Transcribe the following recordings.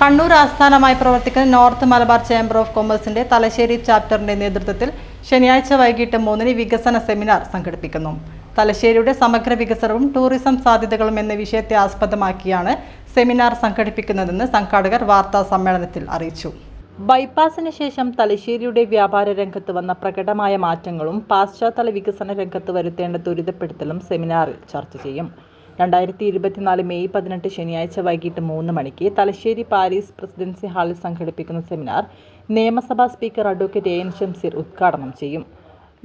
കണ്ണൂർ ആസ്ഥാനമായി പ്രവർത്തിക്കുന്ന north Malabar chamber of കൊമേഴ്സിന്റെ തലശ്ശേരി ചാപ്റ്ററിന്റെ നേതൃത്വത്തിൽ ശനിയാഴ്ച വൈകിട്ട് മൂന്നിന് വികസന സെമിനാർ സംഘടിപ്പിക്കുന്നു. തലശ്ശേരിയുടെ സമഗ്ര വികസനവും ടൂറിസം സാധ്യതകളും എന്ന വിഷയത്തെ ആസ്പദമാക്കിയാണ് സെമിനാർ സംഘടിപ്പിക്കുന്നതെന്ന് സംഘാടകർ വാർത്താ സമ്മേളനത്തിൽ അറിയിച്ചു. ബൈപ്പാസിന് ശേഷം തലശ്ശേരിയുടെ വ്യാപാര രംഗത്ത് വന്ന പ്രകടമായ മാറ്റങ്ങളും പാശ്ചാത്തല വികസന രംഗത്ത് വരുത്തേണ്ട ത്വരിതപ്പെടുത്തലും സെമിനാറിൽ ചർച്ച ചെയ്യും. രണ്ടായിരത്തി ഇരുപത്തിനാല് മെയ് പതിനെട്ട് ശനിയാഴ്ച വൈകിട്ട് മൂന്ന് മണിക്ക് തലശ്ശേരി പാരീസ് പ്രസിഡൻസി ഹാളിൽ സംഘടിപ്പിക്കുന്ന സെമിനാർ നിയമസഭാ speaker advocate A N Shamseer ഉദ്ഘാടനം ചെയ്യും.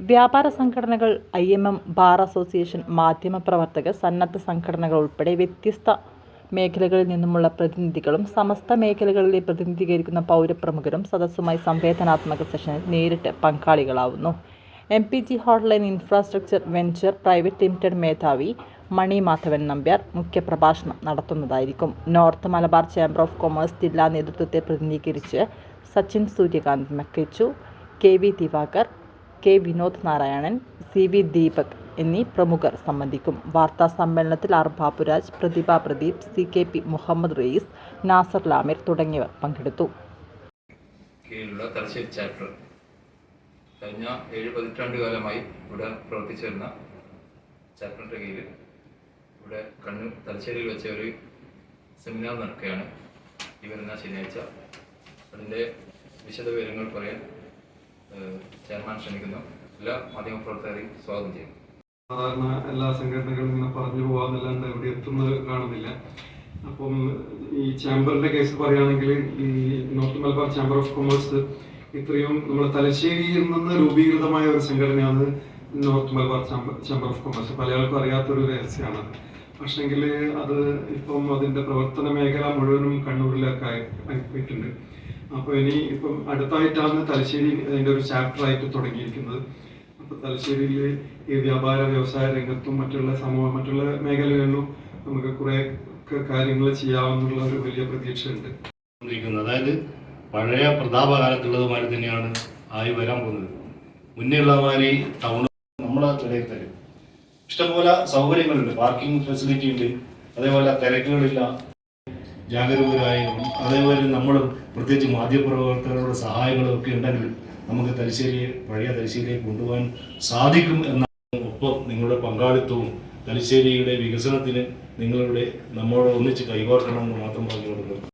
വ്യാപാര സംഘടനകൾ I M M bar association മാധ്യമപ്രവർത്തകർ സന്നദ്ധ സംഘടനകൾ ഉൾപ്പെടെ വ്യത്യസ്ത മേഖലകളിൽ നിന്നുമുള്ള പ്രതിനിധികളും സമസ്ത മേഖലകളിലെ പ്രതിനിധീകരിക്കുന്ന പൗരപ്രമുഖരും സദസ്സുമായി സംവേദനാത്മക സെഷനിൽ നേരിട്ട് പങ്കാളികളാവുന്നു. M P G hotline infrastructure venture private limited മേധാവി മണി മാധവൻ നമ്പ്യാർ മുഖ്യപ്രഭാഷണം നടത്തുന്നതായിരിക്കും. North Malabar chamber of commerce ജില്ലാ നേതൃത്വത്തെ പ്രതിനിധീകരിച്ച് Sachin Suryakant Makkachu K V Divakar K Vinod Narayanan C V Deepak എന്നീ പ്രമുഖർ സംബന്ധിക്കും. വാർത്താ സമ്മേളനത്തിൽ R Baburaj Prathibha Pradeep C K P Muhammad Rayees Nasar Lamir തുടങ്ങിയവർ പങ്കെടുത്തു. കഴിഞ്ഞ ഏഴ് പതിറ്റാണ്ട് കാലമായി ഇവിടെ പ്രവർത്തിച്ചു വരുന്ന ചാപ്റ്ററിന്റെ കീഴിൽ ഇവിടെ കണ്ണൂർ തലശ്ശേരിയിൽ വെച്ച ഒരു സെമിനാർ നടക്കുകയാണ്. ഈ വരുന്ന ശനിയാഴ്ച. അതിന്റെ വിശദവിവരങ്ങൾ പറയാൻ ഏഹ്, ചെയർമാൻ ക്ഷണിക്കുന്നു. എല്ലാ മാധ്യമപ്രവർത്തകരെയും സ്വാഗതം ചെയ്യുന്നു. സാധാരണ എല്ലാ സംഘടനകളും ഇങ്ങനെ പറഞ്ഞു പോകാമെന്നല്ലാണ്ട് എവിടെ എത്തുന്നത് കാണുന്നില്ല. അപ്പം ഈ ചാമ്പറിന്റെ കേസ് പറയുകയാണെങ്കിൽ ഈ north Malabar chamber of commerce ഇത്രയും നമ്മുടെ തലശ്ശേരിയിൽ നിന്ന് രൂപീകൃതമായ ഒരു സംഘടനയാണ് north Malabar chamber of commerce പല ആൾക്കും അറിയാത്തൊരു രഹസ്യമാണ് പക്ഷെങ്കിൽ അത് ഇപ്പം അതിന്റെ പ്രവർത്തന മേഖല മുഴുവനും കണ്ണൂരിലൊക്കെ ആയി- ആയിപ്പോയിട്ടുണ്ട്. അപ്പോൾ ഇനി ഇപ്പം അടുത്തായിട്ടാണ് തലശ്ശേരി അതിന്റെ ഒരു ചാപ്റ്ററായിട്ട് തുടങ്ങിയിരിക്കുന്നത്. അപ്പോൾ തലശ്ശേരിയിൽ ഈ വ്യാപാര വ്യവസായ രംഗത്തും മറ്റുള്ള സമൂഹ മറ്റുള്ള മേഖലകളിലും നമുക്ക് കുറേ കാര്യങ്ങൾ ചെയ്യാവുന്നുള്ള ഒരു വലിയ പ്രതീക്ഷയുണ്ട്. അതായത് പഴയ പ്രതാപകാലത്തുള്ളതുമാതിരി തന്നെയാണ് ആയി വരാൻ പോകുന്നത്. മുന്നേ ഉള്ളമാതിരി ടൗൺ നമ്മളെ തരും. ഇഷ്ടംപോലെ സൗകര്യങ്ങളുണ്ട്. പാർക്കിംഗ് ഫെസിലിറ്റി ഉണ്ട്. അതേപോലെ തിരക്കുകളില്ല. ജാഗരൂകരായും അതേപോലെ നമ്മൾ പ്രത്യേകിച്ച് മാധ്യമപ്രവർത്തകരുടെ സഹായങ്ങളും ഒക്കെ ഉണ്ടെങ്കിൽ നമുക്ക് തലശ്ശേരി പഴയ തലശ്ശേരിയെ കൊണ്ടുപോകാൻ സാധിക്കും എന്ന ഒപ്പം നിങ്ങളുടെ പങ്കാളിത്തവും. തലശ്ശേരിയുടെ വികസനത്തിന് നിങ്ങളുടെ നമ്മോട് ഒന്നിച്ച് കൈകോർക്കണം എന്ന് മാത്രം പറഞ്ഞു